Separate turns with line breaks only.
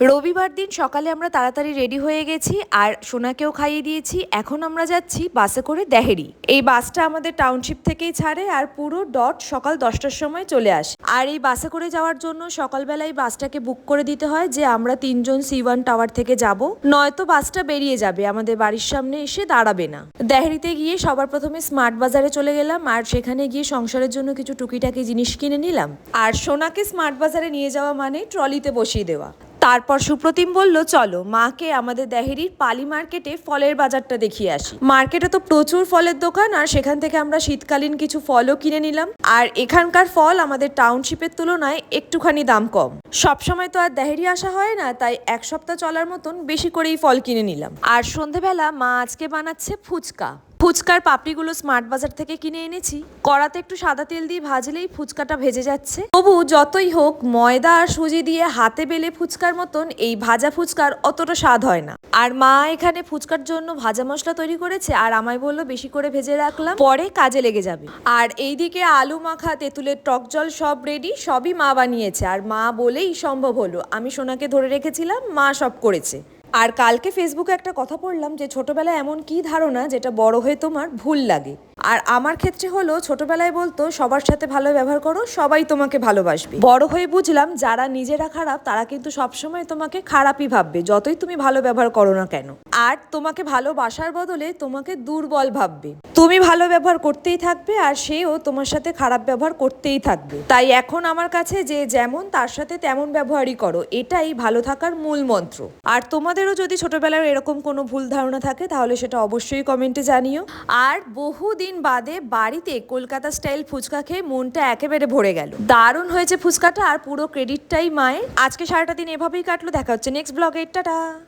রবিবার দিন সকালে আমরা তাড়াতাড়ি রেডি হয়ে গেছি আর সোনাকেও খাইয়ে দিয়েছি। এখন আমরা যাচ্ছি বাসে করে দেহেরি। এই বাসটা আমাদের টাউনশিপ থেকেই ছাড়ে আর পুরো ডট সকাল দশটার সময় চলে আসে। আর এই বাসে করে যাওয়ার জন্য সকালবেলায় বাসটাকে বুক করে দিতে হয় যে আমরা তিনজন সি ওয়ান টাওয়ার থেকে যাব। নয়তো বাসটা বেরিয়ে যাবে, আমাদের বাড়ির সামনে এসে দাঁড়াবে না। দেহরিতে গিয়ে সবার প্রথমে স্মার্ট বাজারে চলে গেলাম আর সেখানে গিয়ে সংসারের জন্য কিছু টুকিটাকি জিনিস কিনে নিলাম। আর সোনাকে স্মার্ট বাজারে নিয়ে যাওয়া মানে ট্রলিতে বসিয়ে দেওয়া। তারপর সুপ্রতিম বলল, চলো, মাকে আমাদের দেহেরির পালি মার্কেটে ফলের বাজারটা দেখিয়ে আসি। মার্কেটে তো প্রচুর ফলের দোকান আর সেখান থেকে আমরা শীতকালীন কিছু ফলও কিনে নিলাম। আর এখানকার ফল আমাদের টাউনশিপের তুলনায় একটুখানি দাম কম। সবসময় তো আর দেহেরি আসা হয় না, তাই এক সপ্তাহ চলার মতন বেশি করেই ফল কিনে নিলাম। আর সন্ধেবেলা মা আজকে বানাচ্ছে ফুচকা। ফুচকার পাপড়িগুলো স্মার্ট বাজার থেকে কিনে এনেছি। কড়াতে একটু সাদা তেল দিয়ে ভাজলেই ফুচকাটা ভেজে যাচ্ছে। তবু যতই হোক, ময়দা আর সুজি দিয়ে হাতে বেলে ফুচকার মতন এই ভাজা ফুচকার অতটা স্বাদ হয় না। আর মা এখানে ফুচকার জন্য ভাজা মশলা তৈরি করেছে আর আমায় বলল বেশি করে ভেজে রাখলাম, পরে কাজে লেগে যাবে। আর এইদিকে আলু মাখা, তেঁতুলের টক জল সব রেডি সবই মা বানিয়েছে। আর মা বলেই সম্ভব হলো। আমি সোনাকে ধরে রেখেছিলাম, মা সব করেছে। আর কালকে ফেসবুকে একটা কথা পড়লাম যে ছোটবেলায় এমন কি ধারণা যেটা বড় হয়ে তোমার ভুল লাগে? আর আমার ক্ষেত্রে হলো ছোটবেলায় বলতো, সবার সাথে ভালো ব্যবহার করো, সবাই তোমাকে ভালোবাসবে। বড় হয়ে বুঝলাম যারা নিজেরা খারাপ, তারা কিন্তু সবসময় তোমাকে খারাপই ভাববে, যতই তুমি ভালো ব্যবহার করো না কেন। আর তোমাকে ভালোবাসার বদলে তোমাকে দুর্বল ভাববে। তুমি ভালো ব্যবহার করতেই থাকবে আর সেও তোমার সাথে খারাপ ব্যবহার করতেই থাকবে। তাই এখন আমার কাছে যে যেমন, তার সাথে তেমন ব্যবহারই করো। এটাই ভালো থাকার মূল মন্ত্র। আর তোমাদেরও যদি ছোটবেলার এরকম কোনো ভুল ধারণা থাকে, তাহলে সেটা অবশ্যই কমেন্টে জানিও। আর বহুদিন বাদে বাড়িতে কলকাতা স্টাইল ফুচকা খেয়ে মনটা একেবারে ভরে গেল। দারুণ হয়েছে ফুচকাটা আর পুরো ক্রেডিটটাই মায়ের। আজকে সারাটা দিন এভাবেই কাটলো। দেখা হচ্ছে নেক্সট ব্লগে। টাটা।